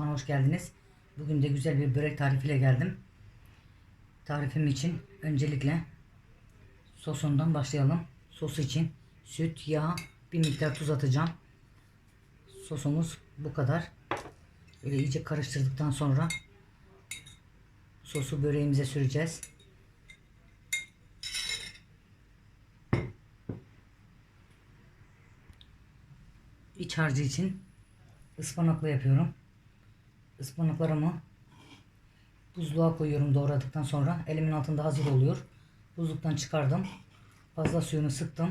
mutfağına hoş geldiniz. Bugün de güzel bir börek tarifiyle geldim. Tarifim için öncelikle sosundan başlayalım. Sos için süt, yağ, bir miktar tuz atacağım. Sosumuz bu kadar. Böyle iyice karıştırdıktan sonra sosu böreğimize süreceğiz. İç harcı için ıspanakla yapıyorum. Ispanaklarımı buzluğa koyuyorum doğradıktan sonra. Elimin altında hazır oluyor. Buzluktan çıkardım. Fazla suyunu sıktım.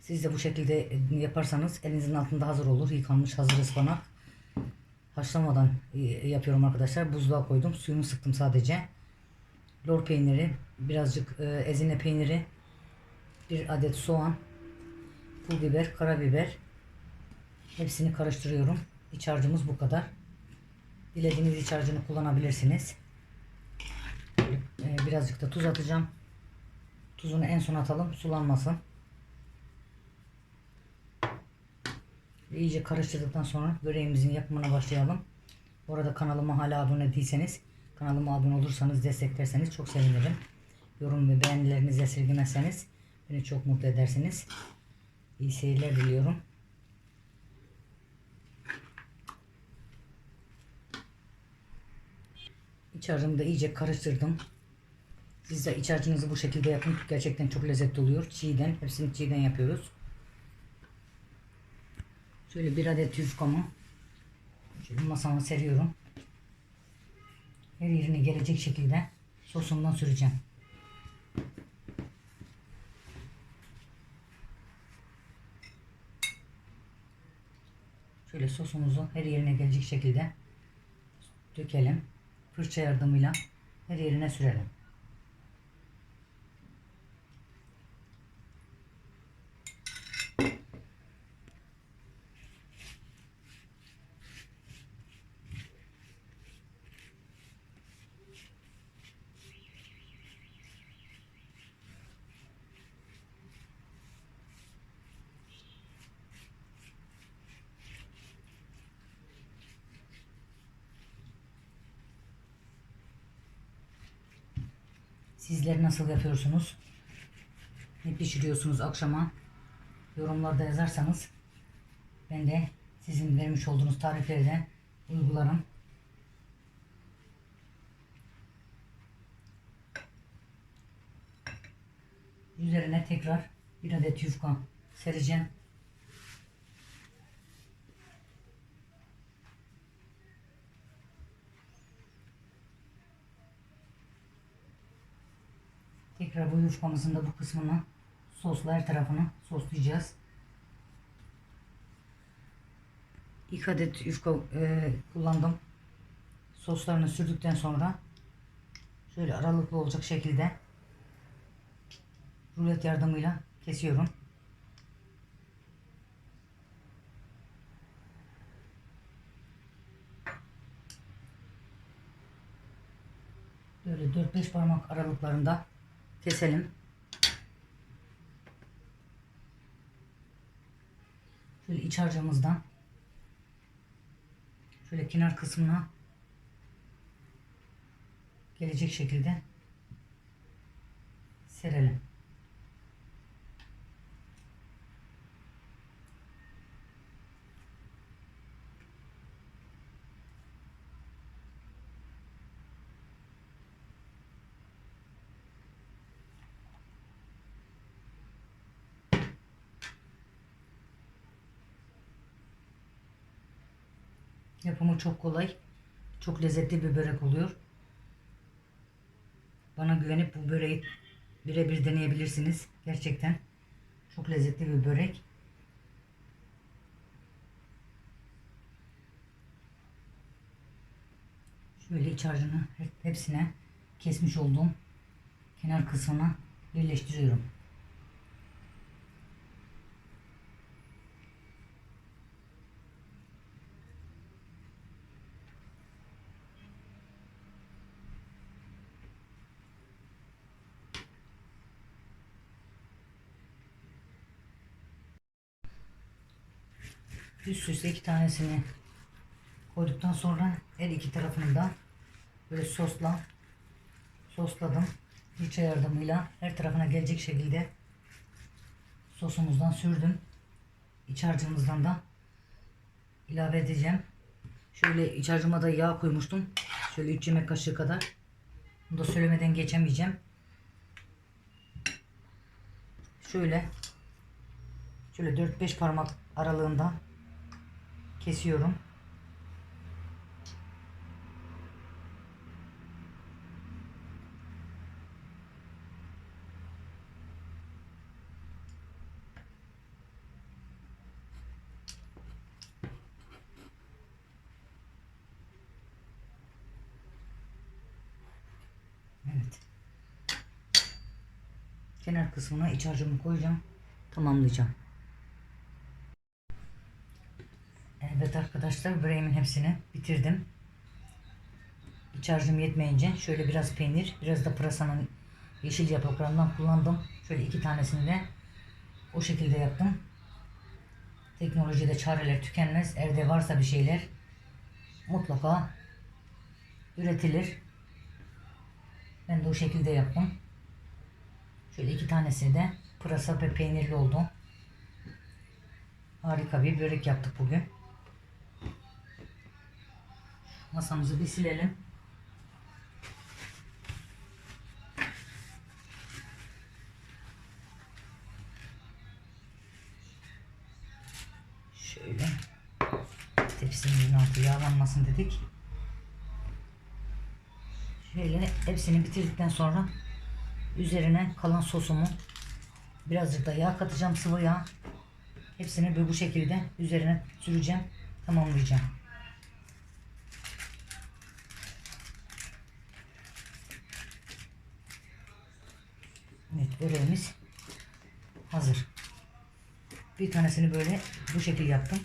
Siz de bu şekilde yaparsanız elinizin altında hazır olur. Yıkanmış hazır ıspanak. Haşlamadan e, yapıyorum arkadaşlar. Buzluğa koydum. Suyunu sıktım sadece. Lor peyniri, birazcık e, ezine peyniri, bir adet soğan, pul biber, karabiber, Hepsini karıştırıyorum. İç harcımız bu kadar. Dilediğiniz iç harcını kullanabilirsiniz. Ee, birazcık da tuz atacağım. Tuzunu en son atalım. Sulanmasın. Ve iyice karıştırdıktan sonra böreğimizin yapımına başlayalım. Bu arada kanalıma hala abone değilseniz kanalıma abone olursanız desteklerseniz çok sevinirim. Yorum ve beğenilerinizi esirgemezseniz beni çok mutlu edersiniz. İyi seyirler diliyorum. İç harcımı da iyice karıştırdım. Siz de iç harcınızı bu şekilde yapın. Gerçekten çok lezzetli oluyor. Çiğden. Hepsini çiğden yapıyoruz. Şöyle bir adet yufkamı şöyle masama seriyorum. Her yerine gelecek şekilde sosundan süreceğim. Şöyle sosumuzu her yerine gelecek şekilde dökelim fırça yardımıyla her yerine sürelim. Sizler nasıl yapıyorsunuz? Ne pişiriyorsunuz akşama? Yorumlarda yazarsanız ben de sizin vermiş olduğunuz tarifleri de uygularım. Üzerine tekrar bir adet yufka sereceğim. Tekrar bu da bu kısmını sosla her tarafını soslayacağız. İlk adet yufka e, kullandım. Soslarını sürdükten sonra şöyle aralıklı olacak şekilde rulet yardımıyla kesiyorum. Böyle 4-5 parmak aralıklarında keselim. Şöyle iç harcımızdan şöyle kenar kısmına gelecek şekilde serelim. Yapımı çok kolay. Çok lezzetli bir börek oluyor. Bana güvenip bu böreği birebir deneyebilirsiniz. Gerçekten çok lezzetli bir börek. Şöyle iç harcını hepsine kesmiş olduğum kenar kısmına birleştiriyorum. Üst üste iki tanesini Koyduktan sonra her iki tarafını da böyle sosla sosladım. Fırça yardımıyla her tarafına gelecek şekilde sosumuzdan sürdüm. İç harcımızdan da ilave edeceğim. Şöyle iç harcıma da yağ koymuştum. Şöyle 3 yemek kaşığı kadar. Bunu da söylemeden geçemeyeceğim. Şöyle şöyle 4-5 parmak aralığında kesiyorum. Evet. Kenar kısmına iç harcımı koyacağım. Tamamlayacağım. Evet arkadaşlar böreğimin hepsini bitirdim. İç harcım yetmeyince şöyle biraz peynir, biraz da pırasanın yeşil yapraklarından kullandım. Şöyle iki tanesini de o şekilde yaptım. Teknolojide çareler tükenmez. Evde varsa bir şeyler mutlaka üretilir. Ben de o şekilde yaptım. Şöyle iki tanesi de pırasa ve peynirli oldu. Harika bir börek yaptık bugün. Masamızı bir silelim. Şöyle tepsinin altı yağlanmasın dedik. Şöyle hepsini bitirdikten sonra üzerine kalan sosumu birazcık da yağ katacağım sıvı yağ. Hepsini böyle bu şekilde üzerine süreceğim. Tamamlayacağım. Böreğimiz hazır. Bir tanesini böyle bu şekil yaptım.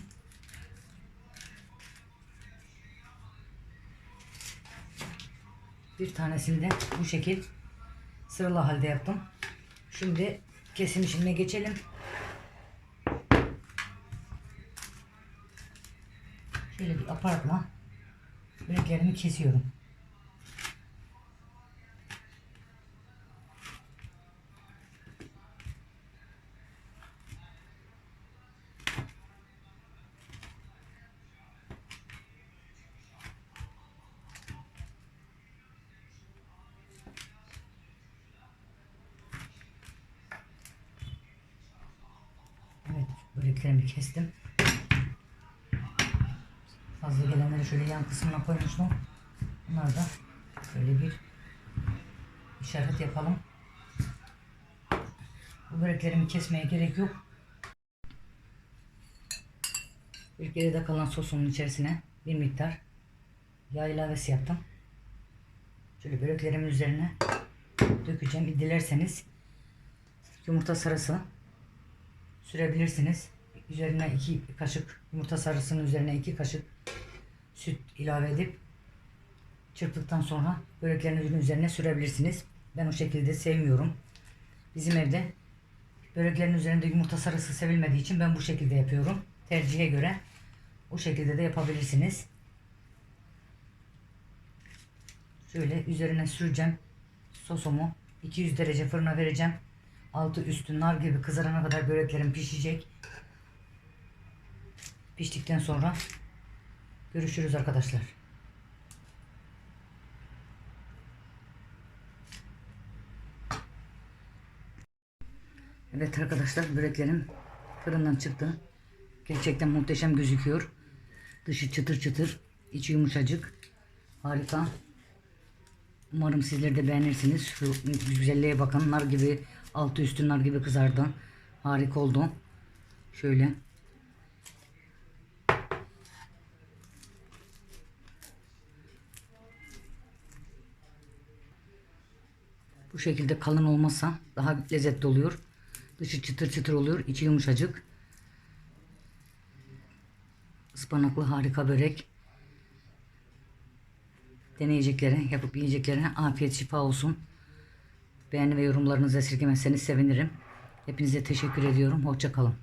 Bir tanesini de bu şekil sıralı halde yaptım. Şimdi kesim işine geçelim. Şöyle bir aparatla böreklerimi kesiyorum. Böreklerimi kestim. Fazla gelenleri şöyle yan kısmına koymuştum. Bunlar da böyle bir işaret yapalım. Bu böreklerimi kesmeye gerek yok. Bir geride kalan sosumun içerisine bir miktar yağ ilavesi yaptım. Şöyle böreklerimin üzerine dökeceğim. Dilerseniz yumurta sarısı sürebilirsiniz. Üzerine iki kaşık yumurta sarısının üzerine iki kaşık süt ilave edip çırptıktan sonra böreklerinizin üzerine sürebilirsiniz. Ben o şekilde sevmiyorum. Bizim evde böreklerin üzerinde yumurta sarısı sevilmediği için ben bu şekilde yapıyorum. Tercihe göre o şekilde de yapabilirsiniz. Şöyle üzerine süreceğim sosumu. 200 derece fırına vereceğim. Altı üstü nar gibi kızarana kadar böreklerim pişecek. Piştikten sonra görüşürüz arkadaşlar. Evet arkadaşlar böreklerim fırından çıktı. Gerçekten muhteşem gözüküyor. Dışı çıtır çıtır, içi yumuşacık. Harika. Umarım sizler de beğenirsiniz. Şu güzelliğe bakın. Nar gibi altı üstü nar gibi kızardı. Harika oldu. Şöyle. Bu şekilde kalın olmazsa daha lezzetli oluyor. Dışı çıtır çıtır oluyor. içi yumuşacık. Ispanaklı harika börek. Deneyeceklere, yapıp yiyeceklere afiyet şifa olsun. Beğeni ve yorumlarınızı esirgemezseniz sevinirim. Hepinize teşekkür ediyorum. Hoşça kalın.